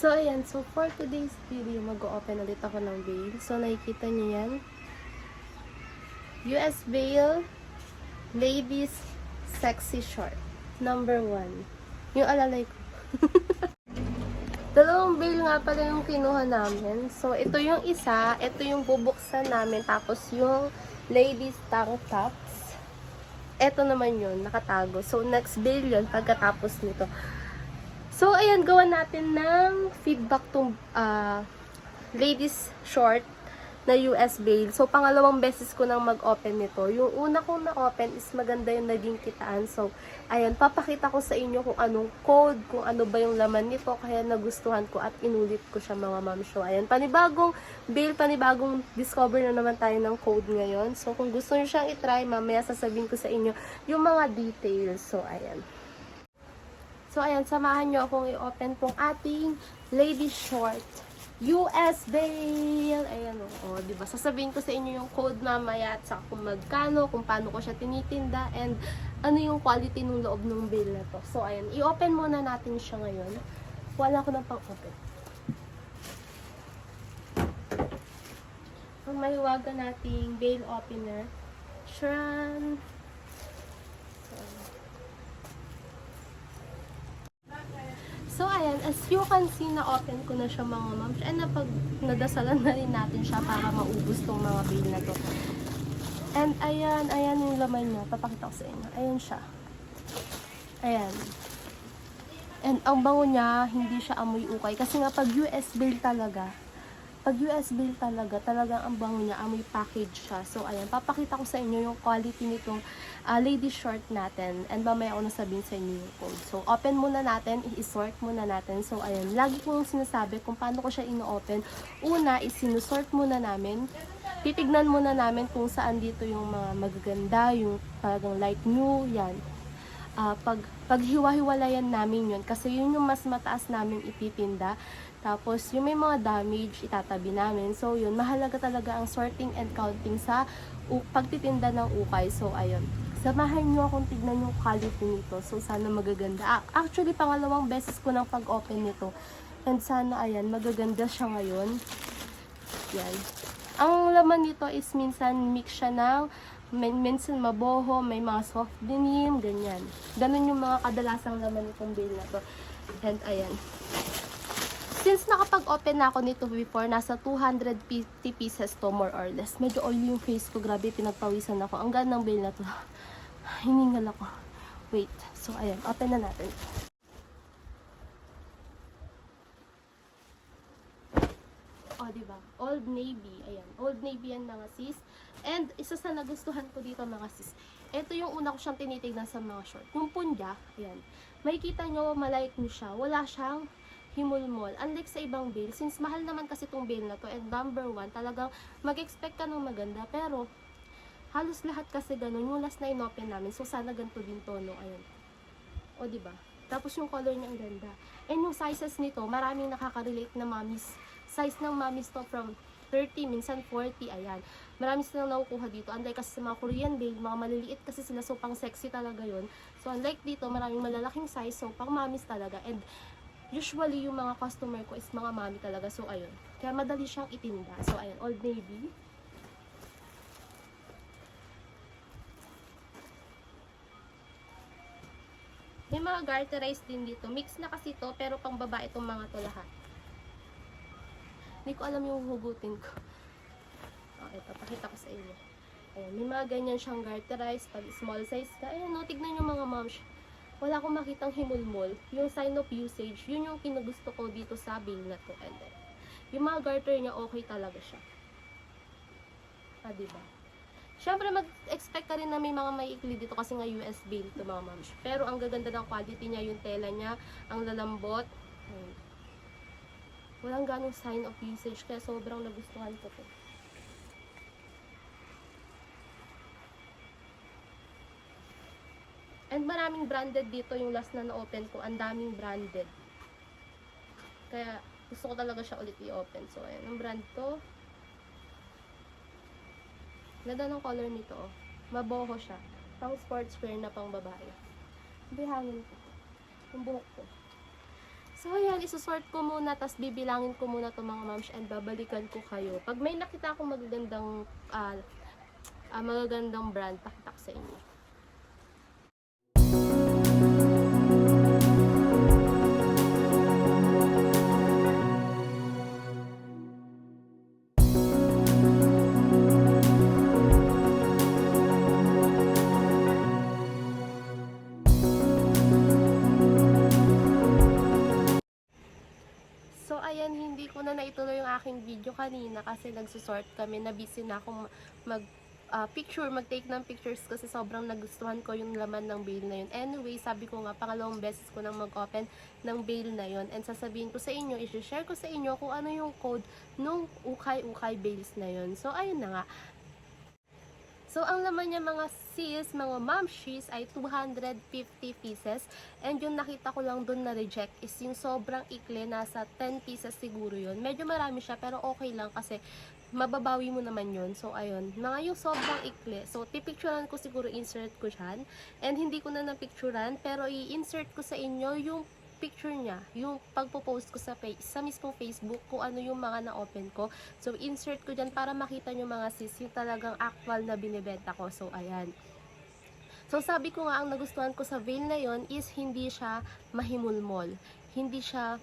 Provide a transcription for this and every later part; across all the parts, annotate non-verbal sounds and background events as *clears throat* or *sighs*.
So, ayan. So, for today's video, mag-open ulit ako ng veil. So, nakikita niyo yan. US Veil Ladies Sexy Short. Number one. Yung alalay ko. *laughs* Dalawang veil nga pala yung kinuha namin. So, ito yung isa. Ito yung bubuksan namin. Tapos, yung ladies tank tops. Ito naman yun, nakatago. So, next veil yun pagkatapos nito. So, ayan, gawa natin ng feedback tong ah, ladies short na US bail. So, pangalawang beses ko nang mag-open nito. Yung una kong na-open is maganda yung naging kitaan. So, ayan, papakita ko sa inyo kung anong code, kung ano ba yung laman nito. Kaya nagustuhan ko at inulit ko siya mga ma'am. So, ayan, panibagong bail, panibagong discover na naman tayo ng code ngayon. So, kung gusto nyo siyang itry, mamaya sasabihin ko sa inyo yung mga details. So, ayan. So, ayan, samahan nyo akong i-open tong ating lady short. US Bail! Ayan o, oh, di ba? Sasabihin ko sa inyo yung code mamaya at saka kung magkano, kung paano ko siya tinitinda, and ano yung quality ng loob ng bail na to. So, ayan, i-open muna natin siya ngayon. Wala ko na pang open. Ang mahiwaga nating bail opener. Shran! So, ayan, as you can see, na-open ko na siya mga ma'am. And napag nadasalan na rin natin siya para maubos tong mga bail na to. And ayan, ayan yung laman niya. Papakita ko sa inyo. Ayan siya. Ayan. And ang bango niya, hindi siya amoy ukay. Kasi nga pag US bail talaga, pag US bill talaga, talagang ang bango niya, amoy package siya. So, ayan, papakita ko sa inyo yung quality nitong ah, lady short natin. And mamaya ako nasabihin sa inyo yung code. So, open muna natin, i-sort muna natin. So, ayan, lagi kong sinasabi kung paano ko siya ino-open. Una, is sinusort muna namin. Titignan muna namin kung saan dito yung mga magaganda, yung talagang light new, yan. Ah, pag paghiwa-hiwalayan namin yun kasi yun yung mas mataas namin ititinda tapos yung may mga damage itatabi namin. So yun mahalaga talaga ang sorting and counting sa pagtitinda ng ukay. So ayun. Samahan nyo akong tignan yung quality nito. So sana magaganda. Actually pangalawang beses ko ng pag-open nito. And sana ayan magaganda siya ngayon. Yan. Ang laman nito is minsan mix siya ng min- minsan maboho, may mga soft denim, ganyan. Ganun yung mga kadalasang laman nitong bail na to. And ayan. Since nakapag-open na ako nito before, nasa 250 pieces to more or less. Medyo oily yung face ko, grabe, pinagpawisan ako. Ang ganda ng bail na to. *sighs* Hiningal ako. Wait. So, ayan. Open na natin. O, oh, diba? Old Navy. Ayan. Old Navy yan mga sis. And isa sa nagustuhan ko dito mga sis. Ito yung una ko siyang tinitignan sa mga short. Yung punja, ayan. Makikita nyo, malight nyo siya. Wala siyang himulmol. Unlike sa ibang bail, since mahal naman kasi itong bail na to, and number one, talagang mag-expect ka ng maganda. Pero, halos lahat kasi ganun. Yung last na inopen namin, so sana ganito din tono. Ayan. O, di ba? Tapos yung color niya ang ganda. And yung sizes nito, maraming nakaka-relate na mommies. Size ng mommies to from 30, minsan 40, ayan. Marami silang nakukuha dito. Unlike kasi sa mga Korean babe, mga maliliit kasi sila, so pang sexy talaga yon So unlike dito, maraming malalaking size, so pang mommies talaga. And usually yung mga customer ko is mga mommy talaga, so ayun. Kaya madali siyang itinda. So ayun, Old Navy. May mga garterized din dito. Mix na kasi to, pero pang babae itong mga to lahat. Hindi ko alam yung hugutin ko. Oh, ito, pakita ko sa inyo. Ayan, may mga ganyan siyang garterized. Pag small size ka, ayan, no, tignan nyo mga moms. Wala akong makitang himulmol. Yung sign of usage, yun yung kinagusto ko dito sa bail na to. And then, yung mga garter niya, okay talaga siya. Ah, diba? Siyempre, mag-expect ka rin na may mga maiikli dito kasi nga US bail to mga moms. Pero ang gaganda ng quality niya, yung tela niya, ang lalambot. Ayan. Walang ganong sign of usage, kaya sobrang nagustuhan ko to. And maraming branded dito yung last na na-open ko. Ang daming branded. Kaya gusto ko talaga siya ulit i-open. So, ayan. Ang brand to. Ganda ng color nito. Oh. Maboho siya. Pang sportswear na pang babae. Bihangin ko. Yung buhok ko. So, ayan, isusort ko muna, tapos bibilangin ko muna to mga moms and babalikan ko kayo. Pag may nakita akong magagandang, ah, ah, magagandang brand, pakitak sa inyo. Hindi ko na naituloy yung aking video kanina kasi nagsusort kami. Na busy na akong mag ah, picture, mag-take ng pictures kasi sobrang nagustuhan ko yung laman ng bail na yun. Anyway, sabi ko nga, pangalawang beses ko nang mag-open ng bail na yun. And sasabihin ko sa inyo, i-share ko sa inyo kung ano yung code nung ukay-ukay bails na yun. So, ayun na nga. So, ang laman niya mga sis, mga mamshis ay 250 pieces. And yung nakita ko lang dun na reject is yung sobrang ikli, nasa 10 pieces siguro yun. Medyo marami siya, pero okay lang kasi mababawi mo naman yun. So, ayun. Mga yung sobrang ikli. So, pipicturean ko siguro, insert ko dyan. And hindi ko na napicturean, pero i-insert ko sa inyo yung picture niya, yung pagpo-post ko sa face, sa mismong Facebook, kung ano yung mga na-open ko. So, insert ko dyan para makita nyo mga sis, yung talagang actual na binibenta ko. So, ayan. So, sabi ko nga, ang nagustuhan ko sa veil na yon is hindi siya mahimulmol. Hindi siya,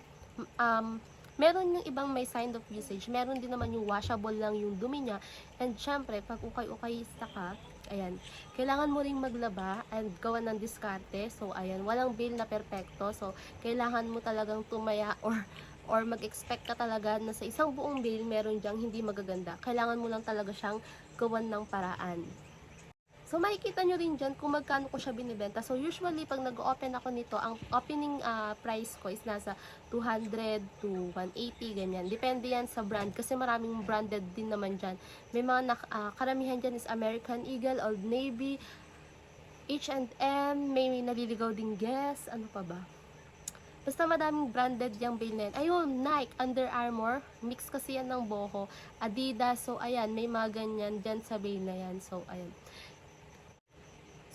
um, meron yung ibang may sign of usage. Meron din naman yung washable lang yung dumi niya. And syempre, pag ukay-ukayista ka, ayan, kailangan mo ring maglaba and gawa ng diskarte. So, ayan, walang veil na perpekto. So, kailangan mo talagang tumaya *laughs* or or mag-expect ka talaga na sa isang buong veil meron diyang hindi magaganda. Kailangan mo lang talaga siyang gawan ng paraan. So, makikita nyo rin dyan kung magkano ko siya binibenta. So, usually, pag nag-open ako nito, ang opening ah, price ko is nasa 200 to 180, ganyan. Depende yan sa brand. Kasi maraming branded din naman dyan. May mga nak- ah, karamihan dyan is American Eagle, Old Navy, H&M, may, may naliligaw ding Guess, ano pa ba? Basta madaming branded yung na yan. Ayun, Nike, Under Armour, mix kasi yan ng boho, Adidas, so ayan, may mga ganyan dyan sa bail na yan. So, ayan.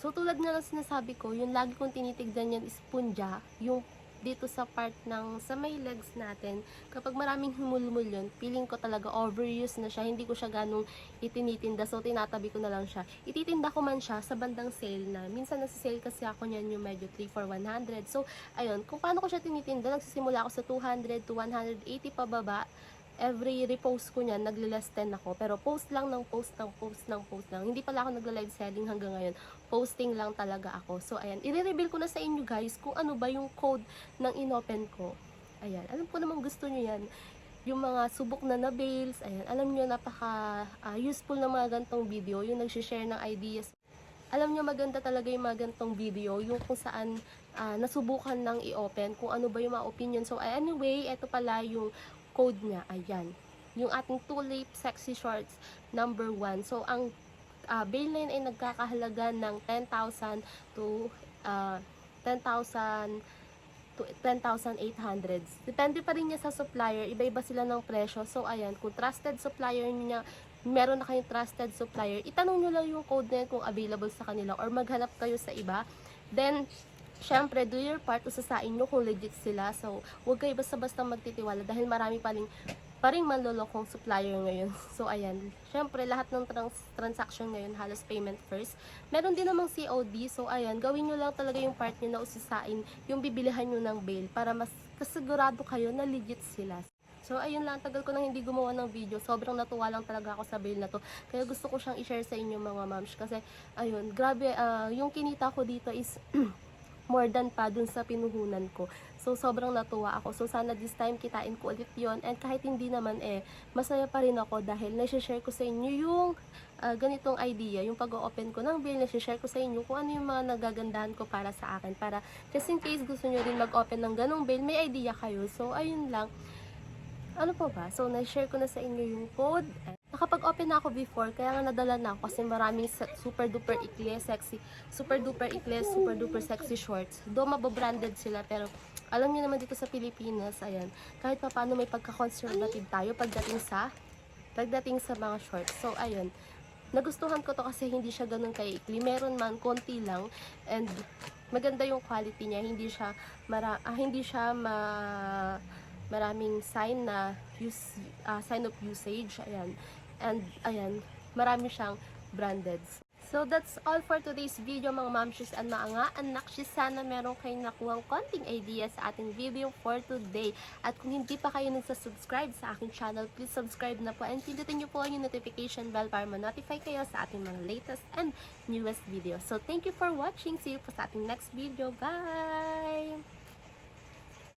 So, tulad nga ng sinasabi ko, yung lagi kong tinitignan yan is punja, yung dito sa part ng, sa may legs natin, kapag maraming humulmul yun, feeling ko talaga overuse na siya, hindi ko siya ganong itinitinda, so tinatabi ko na lang siya. Ititinda ko man siya sa bandang sale na, minsan nasa sale kasi ako niyan yung medyo 3 for 100. So, ayun, kung paano ko siya tinitinda, nagsisimula ako sa 200 to 180 pababa, every repost ko niyan, nagle-less 10 ako. Pero post lang ng post ng post ng post lang. Hindi pala ako nagla-live selling hanggang ngayon. Posting lang talaga ako. So, ayan. I-reveal ko na sa inyo guys kung ano ba yung code ng inopen ko. Ayan. Alam ko naman gusto nyo yan. Yung mga subok na na bales. Ayan. Alam nyo, napaka ah, useful na mga gantong video. Yung nagsishare ng ideas. Alam nyo, maganda talaga yung mga gantong video. Yung kung saan ah, nasubukan ng i-open. Kung ano ba yung mga opinion. So, anyway, ito pala yung code niya. Ayan. Yung ating tulip sexy shorts number 1. So, ang uh, bail ay nagkakahalaga ng 10,000 to ah, 10,000 to 10,800. Depende pa rin niya sa supplier. Iba-iba sila ng presyo. So, ayan. Kung trusted supplier niya, meron na kayong trusted supplier, itanong nyo lang yung code na yun kung available sa kanila or maghanap kayo sa iba. Then, syempre, do your part, usasain nyo kung legit sila. So, huwag kayo basta-basta magtitiwala dahil marami pa rin pa rin manlolokong supplier ngayon. *laughs* So, ayan. Syempre, lahat ng trans- transaction ngayon, halos payment first. Meron din namang COD. So, ayan. Gawin nyo lang talaga yung part nyo na usasain yung bibilihan nyo ng bail para mas kasigurado kayo na legit sila. So, ayun lang. Tagal ko nang hindi gumawa ng video. Sobrang natuwa lang talaga ako sa bail na to. Kaya gusto ko siyang i-share sa inyo mga moms. Kasi, ayun, grabe, ah, yung kinita ko dito is *clears throat* more than pa dun sa pinuhunan ko. So, sobrang natuwa ako. So, sana this time kitain ko ulit yon And kahit hindi naman eh, masaya pa rin ako dahil nai-share ko sa inyo yung ah, ganitong idea, yung pag-open ko ng bill, nai-share ko sa inyo kung ano yung mga nagagandahan ko para sa akin. Para just in case gusto nyo rin mag-open ng ganong bill, may idea kayo. So, ayun lang. Ano pa ba? So, na-share ko na sa inyo yung code. Nakapag-open na ako before, kaya nga nadala na kasi maraming super duper ikli, sexy, super duper ikli, super duper sexy shorts. Do mababranded sila, pero alam niyo naman dito sa Pilipinas, ayan, kahit pa paano may pagka-conservative tayo pagdating sa, pagdating sa mga shorts. So, ayun, nagustuhan ko to kasi hindi siya ganun kay ikli. Meron man, konti lang, and maganda yung quality niya. Hindi siya, mara, ah, hindi siya ma, maraming sign na use, ah, sign of usage. Ayan. And, ayan, marami siyang branded. So that's all for today's video mga mamshis and mga nga anak Sana meron kayong nakuhang konting idea sa ating video for today. At kung hindi pa kayo nagsasubscribe sa aking channel, please subscribe na po and pindutin niyo po yung notification bell para ma-notify kayo sa ating mga latest and newest video. So thank you for watching. See you po sa ating next video. Bye!